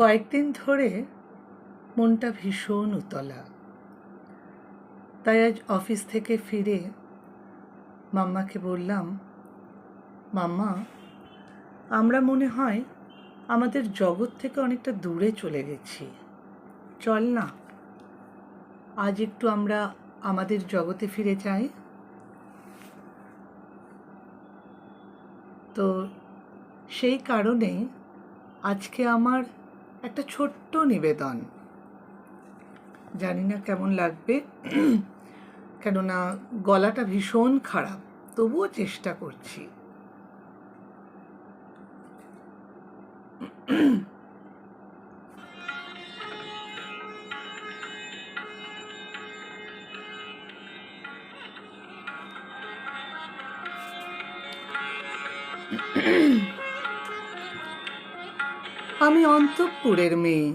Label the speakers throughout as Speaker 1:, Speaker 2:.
Speaker 1: কয়েকদিন ধরে মনটা ভীষণ উতলা। তাই আজ অফিস থেকে ফিরে মাম্মাকে বললাম, মাম্মা, আমরা মনে হয় আমাদের জগৎ থেকে অনেকটা দূরে চলে গেছি। চল না, আজ একটু আমরা আমাদের জগতে ফিরে যাই। তো সেই কারণে আজকে আমার একটা ছোট্ট নিবেদন। জানি না কেমন লাগবে কেননা গলাটা ভীষণ খারাপ তবুও চেষ্টা করছি। আমি অন্তঃপুরের মেয়ে।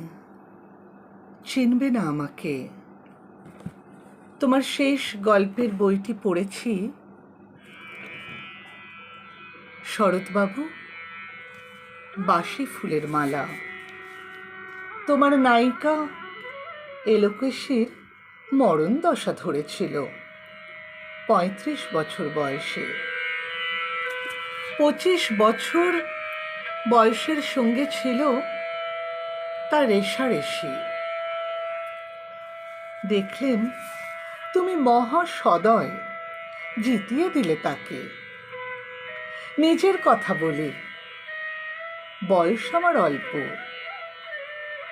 Speaker 1: চিনবে না আমাকে। তোমার শেষ গল্পের বইটি পড়েছি। শরৎবাবু, বাসি ফুলের মালা। তোমার নায়িকা এলোকেশীর মরণ দশা ধরেছিল, পঁয়ত্রিশ বছর বয়সে। পঁচিশ বছর বয়সের সঙ্গে ছিল তার রেশারেশি দেখলেন তুমি মহা সদয় জিতিয়ে দিলে তাকে। নিজের কথা বলি, বয়স আমার অল্প।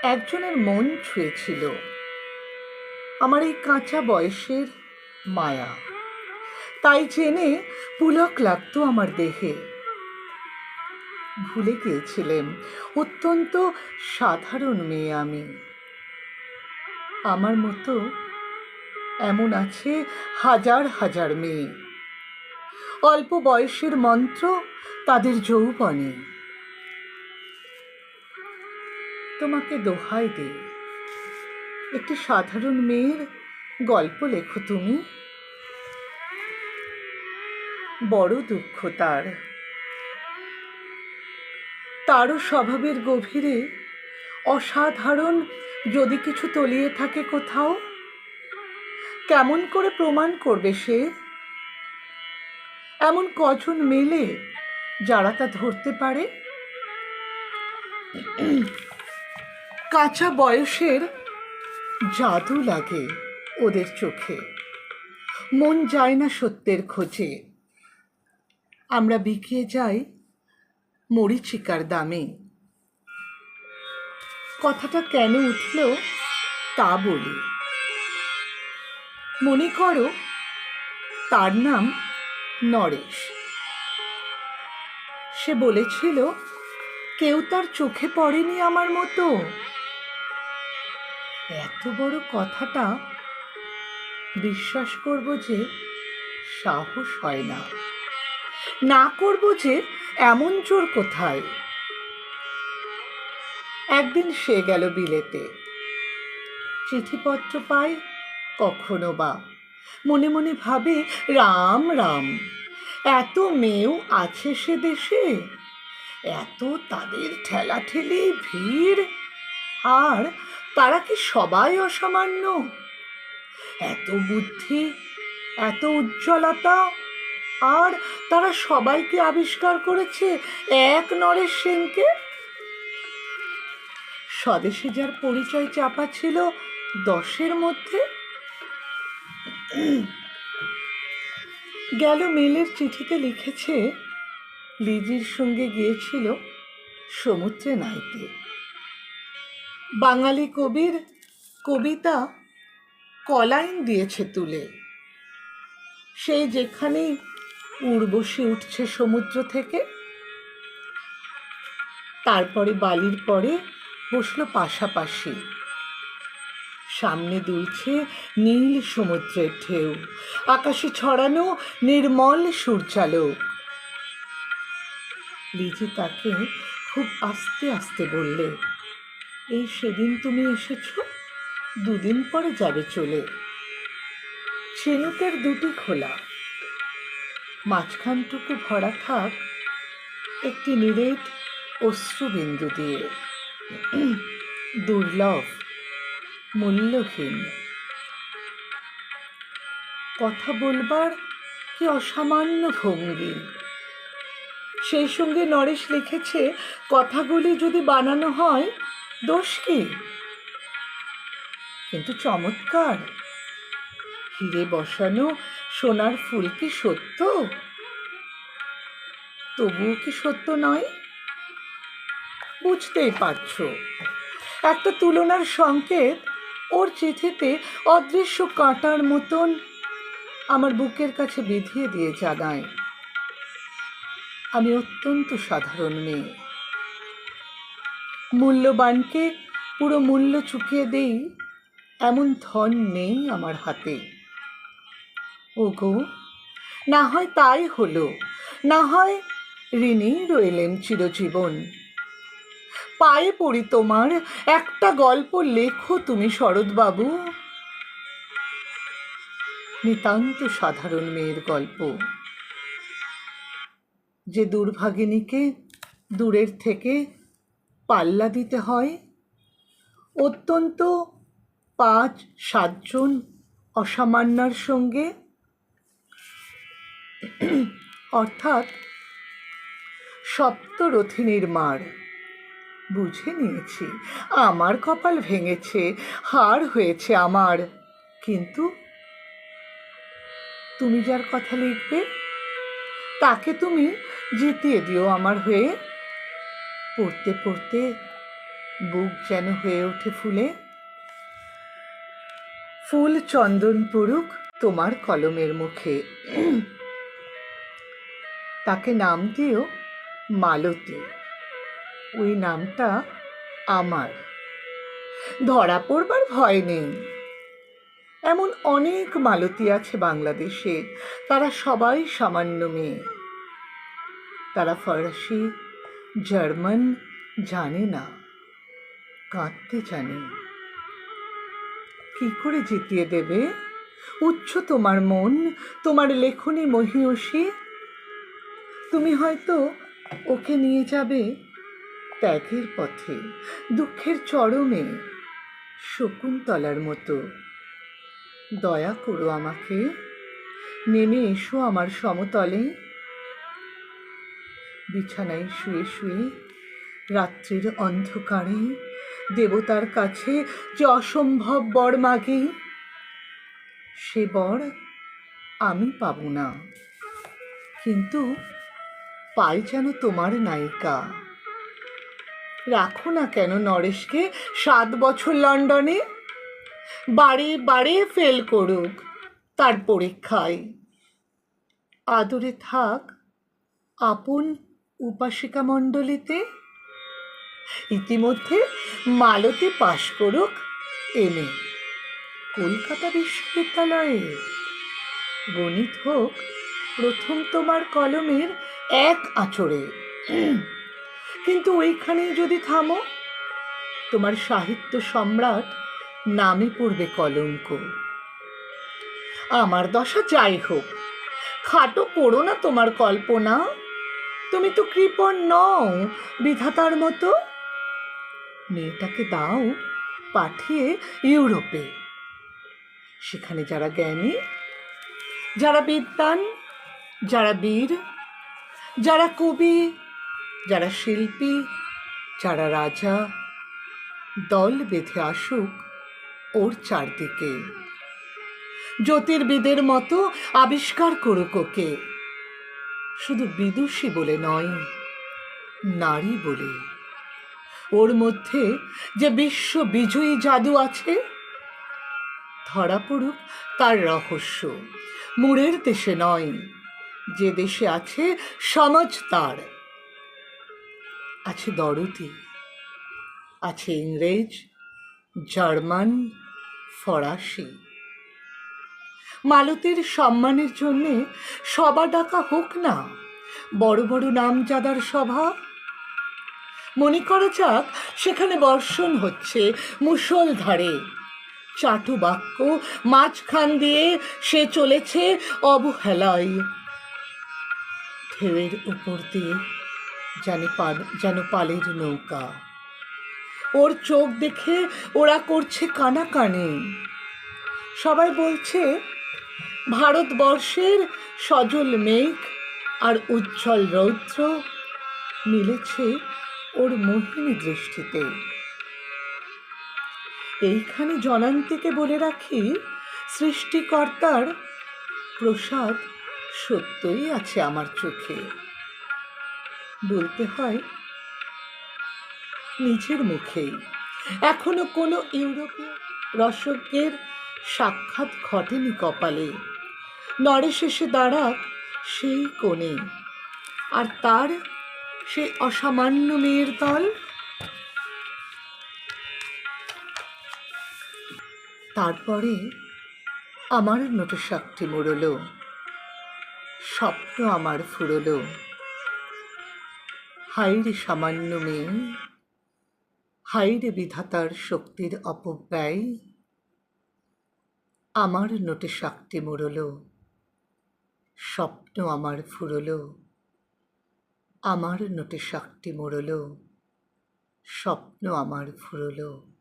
Speaker 1: একজনের মন ছুঁয়েছিল, আমার এই কাঁচা বয়সের মায়া। তাই জেনে পুলক লাগতো আমার দেহে। ভুলে গিয়েছিলেন অত্যন্ত সাধারণ মেয়ে আমি। আমার মতো এমন আছে হাজার হাজার মেয়ে। অল্প বয়সের মন্ত্র তাদের যৌবনে। তোমাকে দোহাই দে। একটি সাধারণ মেয়ের গল্প লেখো তুমি। বড় দুঃখ তার। তারও স্বভাবের গভীরে অসাধারণ যদি কিছু তলিয়ে থাকে কোথাও? কেমন করে প্রমাণ করবে সে? এমন কজন মেলে যারা তা ধরতে পারে? কাঁচা বয়সের জাদু লাগে ওদের চোখে। মন যায় না সত্যের খোঁজে। আমরা বিকিয়ে যাই মরিচিকার দামে। কথাটা কেন উঠল তা বলি। মনে করো তার নাম নরেশ। সে বলেছিল, কেউ তার চোখে পড়েনি আমার মতো। এত বড় কথাটা বিশ্বাস করব যে সাহস হয় না। না করব যে এমন জোর কোথায়? একদিন সে গেল বিলেতে। চিঠিপত্র পায় কখনো বা। মনে মনে ভাবে, রাম রাম, এত মেয়েও আছে সে দেশে? এত তাদের ঠেলাঠেলি, ভিড়? আর তারা কি সবাই অসামান্য? এত বুদ্ধি, এত উজ্জ্বলতা আর তারা সবাইকে আবিষ্কার করেছে এক নরেশ সেনকে। স্বদেশে যার পরিচয় চাপা ছিল দশের মধ্যে। গেল মেলের চিঠিতে লিখেছে, লিজির সঙ্গে গিয়েছিল সমুদ্রে নাইতে। বাঙালি কবির কবিতা কলাইন দিয়েছে তুলে। সেই যেখানেই উর্বশী উঠছে সমুদ্র থেকে। তারপরে বালির পরে বসল পাশাপাশি। সামনে দুলছে নীল সমুদ্রের ঢেউ। আকাশে ছড়ানো নির্মল সূর্যালোক। লিজি তাকে খুব আস্তে আস্তে বললে, এই সেদিন তুমি এসেছ? দুদিন পরে যাবে চলে। ঝিনুকের দুটি খোলা। মাঝখানটুকু ভরা থাক, একটি নিরেট অশ্রুবিন্দু দিয়ে। দুর্লভ, মূল্যহীন। কথা বলবার কি অসামান্য ভঙ্গি। সেই সঙ্গে নরেশ লিখেছে, কথাগুলি যদি বানানো হয়, দোষ কি? কিন্তু চমৎকার। হিরে বসানো সোনার ফুল কি সত্য? তবুও কি সত্য নয়? বুঝতেই পারছ। একটা তুলনার সংকেত ওর চিঠিতে অদৃশ্য কাঁটার মতন আমার বুকের কাছে বিধিয়ে দিয়ে জানায় আমি অত্যন্ত সাধারণ মেয়ে। মূল্যবানকে পুরো মূল্য চুকিয়ে দেই এমন ধন নেই আমার হাতে। ওগো না হয় তাই হলো না হয় ঋণেই রইলেন চিরজীবন। পায়ে পড়ি তোমার একটা গল্প লেখো তুমি শরৎবাবু। নিতান্ত সাধারণ মেয়ের গল্প। যে দুর্ভাগিনীকে দূরের থেকে পাল্লা দিতে হয়, অত্যন্ত পাঁচ সাতজন অসামান্যার সঙ্গে অর্থাৎ সপ্তরথিনীর মার। বুঝে নিয়েছি, আমার কপাল ভেঙেছে, হার হয়েছে আমার। কিন্তু তুমি যার কথা লিখবে, তাকে তুমি জিতিয়ে দিও আমার হয়ে। পড়তে পড়তে বুক যেন হয়ে ওঠে ফুলে। ফুল চন্দন পুরুক তোমার কলমের মুখে। তাকে নাম দিও মালতী। ওই নামটা আমার। ধরা পড়বার ভয় নেই। এমন অনেক মালতী আছে বাংলাদেশে, তারা সবাই সামান্য মেয়ে। তারা ফরাসি, জার্মান জানে না, কাঁদতে জানে। কি করে জিতিয়ে দেবে? উচ্চ তোমার মন, তোমার লেখনী মহিয়সী তুমি হয়তো ওকে নিয়ে যাবে ত্যাগের পথে, দুঃখের চরমে শকুন্তলার মতো। দয়া করো আমাকে, নেমে এসো আমার সমতলে। বিছানায় শুয়ে শুয়ে, রাত্রির অন্ধকারে, দেবতার কাছে যে অসম্ভব বর মাগি, সে বর আমি পাব না। কিন্তু পাই যেন তোমার নায়িকা। রাখো না কেন নরেশকে সাত বছর লন্ডনে। বারে বারে ফেল করুক তার পরীক্ষায়। আদরে থাক আপন উপাসিকা মণ্ডলীতে। ইতিমধ্যে মালতী পাশ করুক এমএ। কলকাতা বিশ্ববিদ্যালয়ে। গণিত হোক প্রথম তোমার কলমের এক আঁচড়ে কিন্তু ওইখানেই যদি থামো, তোমার সাহিত্য সম্রাট নামে পড়বে কলঙ্ক। আমার দশা যাই হোক, খাটো পড়ো না তোমার কল্পনা। তুমি তো কৃপণ নও, বিধাতার মতো। মেয়েটাকে দাও পাঠিয়ে ইউরোপে। সেখানে যারা জ্ঞানী, যারা বিদ্বান, যারা বীর যারা কবি, যারা শিল্পী, যারা রাজা, দল বেঁধে আসুক ওর চারদিকে। জ্যোতির্বিদের মতো আবিষ্কার করুক ওকে। শুধু বিদুষী বলে নয়, নারী বলে। ওর মধ্যে যে বিশ্ব বিজয়ী জাদু আছে, ধরা পড়ুক তার রহস্য। মুড়ের দেশে নয় যে দেশে আছে সমাজ তার। আছে দরতি, আছে ইংরেজ, জার্মান, ফরাসি। মালতীর সম্মানের জন্যে সভা ডাকা হোক না, বড় বড় নামজাদার সভা। মনে করা যাক, সেখানে বর্ষণ হচ্ছে মুষলধারে চাটু বাক্য মাঝখান দিয়ে সে চলেছে অবহেলায়। ঢেউয়ের উপর দিয়ে যেন পাল যেন পালের নৌকা। ওর চোখ দেখে ওরা করছে কানাকানি। সবাই বলছে, ভারতবর্ষের সজল মেঘ আর উজ্জ্বল রৌদ্র মিলেছে ওর মোহিনী দৃষ্টিতে। এইখানে জনান্তিকে বলে রাখি, সৃষ্টিকর্তার প্রসাদ সত্যই আছে আমার চোখে। বলতে হয়, নিজের মুখেই। এখনও কোনো ইউরোপীয় রসজ্ঞের সাক্ষাৎ ঘটেনি কপালে। নরেশ এসে দাঁড়াক সেই কোণে। আর তার সেই অসামান্য মেয়ের দল? তারপরে আমার নোটে শাকটি মুড়ল। স্বপ্ন আমার ফুরল। হাইরে সামান্য মেয়ে হাইরে বিধাতার শক্তির অপব্যয়, আমার নোটে শাকটি মুড়ল। স্বপ্ন আমার ফুরল, আমার নোটে শাকটি মুড়ল। স্বপ্ন আমার ফুরল।